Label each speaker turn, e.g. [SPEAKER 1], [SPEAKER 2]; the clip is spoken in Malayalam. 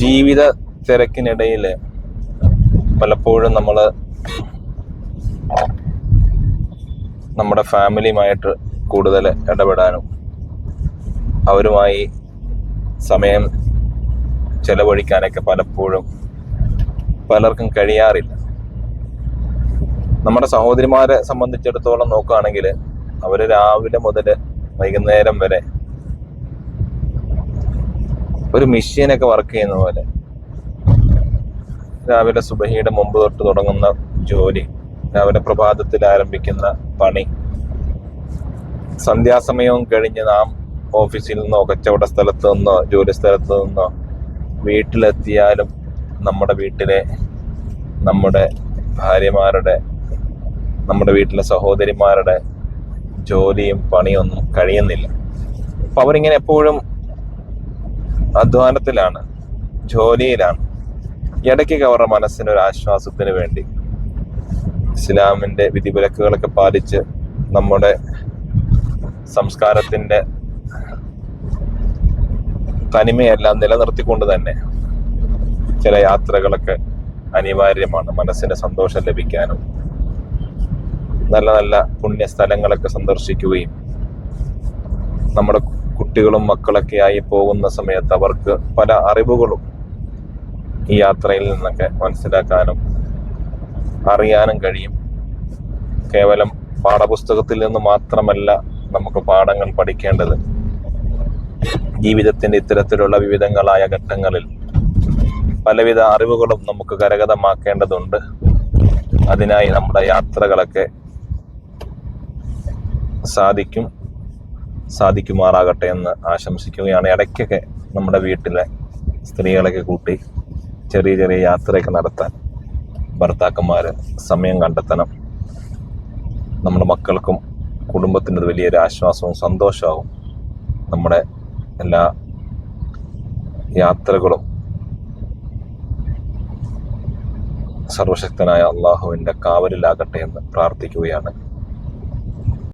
[SPEAKER 1] ജീവിത തിരക്കിനിടയിൽ പലപ്പോഴും നമ്മൾ നമ്മുടെ ഫാമിലിയുമായിട്ട് കൂടുതൽ ഇടപെടാനും അവരുമായി സമയം ചെലവഴിക്കാനൊക്കെ പലപ്പോഴും പലർക്കും കഴിയാറില്ല. നമ്മുടെ സഹോദരിമാരെ സംബന്ധിച്ചിടത്തോളം നോക്കുകയാണെങ്കിൽ അവർ രാവിലെ മുതൽ വൈകുന്നേരം വരെ ഒരു മെഷീനൊക്കെ വർക്ക് ചെയ്യുന്ന പോലെ. രാവിലെ സുബഹിയുടെ മുമ്പ് തൊട്ട് തുടങ്ങുന്ന ജോലി രാവിലെ പ്രഭാതത്തിൽ ആരംഭിക്കുന്ന പണി. സന്ധ്യാസമയവും കഴിഞ്ഞ് നാം ഓഫീസിൽ നിന്നോ കച്ചവട സ്ഥലത്ത് നിന്നോ ജോലി സ്ഥലത്ത് നിന്നോ വീട്ടിലെത്തിയാലും നമ്മുടെ വീട്ടിലെ നമ്മുടെ ഭാര്യമാരുടെ നമ്മുടെ വീട്ടിലെ സഹോദരിമാരുടെ ജോലിയും പണിയൊന്നും കഴിയുന്നില്ല. അപ്പൊ അവരിങ്ങനെ എപ്പോഴും അധ്വാനത്തിലാണ് ജോലിയിലാണ്. ഇടയ്ക്കൊക്കെ അവരുടെ മനസ്സിന് ഒരു ആശ്വാസത്തിന് വേണ്ടി ഇസ്ലാമിന്റെ വിധിവിലക്കുകളൊക്കെ പാലിച്ച് നമ്മുടെ സംസ്കാരത്തിന്റെ തനിമയെല്ലാം നിലനിർത്തിക്കൊണ്ട് തന്നെ ചില യാത്രകളൊക്കെ അനിവാര്യമാണ്. മനസ്സിന് സന്തോഷം ലഭിക്കാനും നല്ല നല്ല പുണ്യ സ്ഥലങ്ങളൊക്കെ സന്ദർശിക്കുകയും നമ്മുടെ കുട്ടികളും മക്കളൊക്കെ ആയി പോകുന്ന സമയത്ത് അവർക്ക് പല അറിവുകളും ഈ യാത്രയിൽ നിന്നൊക്കെ മനസ്സിലാക്കാനും അറിയാനും കഴിയും. കേവലം പാഠപുസ്തകത്തിൽ നിന്ന് മാത്രമല്ല നമുക്ക് പാഠങ്ങൾ പഠിക്കേണ്ടത്. ജീവിതത്തിന്റെ ഇത്തരത്തിലുള്ള വിവിധങ്ങളായ ഘട്ടങ്ങളിൽ പലവിധ അറിവുകളും നമുക്ക് കരഗതമാക്കേണ്ടതുണ്ട്. അതിനായി നമ്മുടെ യാത്രകളൊക്കെ സാധിക്കും. സാധിക്കുമാറാകട്ടെ എന്ന് ആശംസിക്കുകയാണ്. ഇടയ്ക്കൊക്കെ നമ്മുടെ വീട്ടിലെ സ്ത്രീകളൊക്കെ കൂട്ടി ചെറിയ ചെറിയ യാത്രയൊക്കെ നടത്താൻ ഭർത്താക്കന്മാർ സമയം കണ്ടെത്തണം. നമ്മുടെ മക്കൾക്കും കുടുംബത്തിന്റെ വലിയൊരു ആശ്വാസവും സന്തോഷവും നമ്മുടെ എല്ലാ യാത്രകളും സർവശക്തനായ അള്ളാഹുവിന്റെ കാവലിലാകട്ടെ എന്ന് പ്രാർത്ഥിക്കുകയാണ്.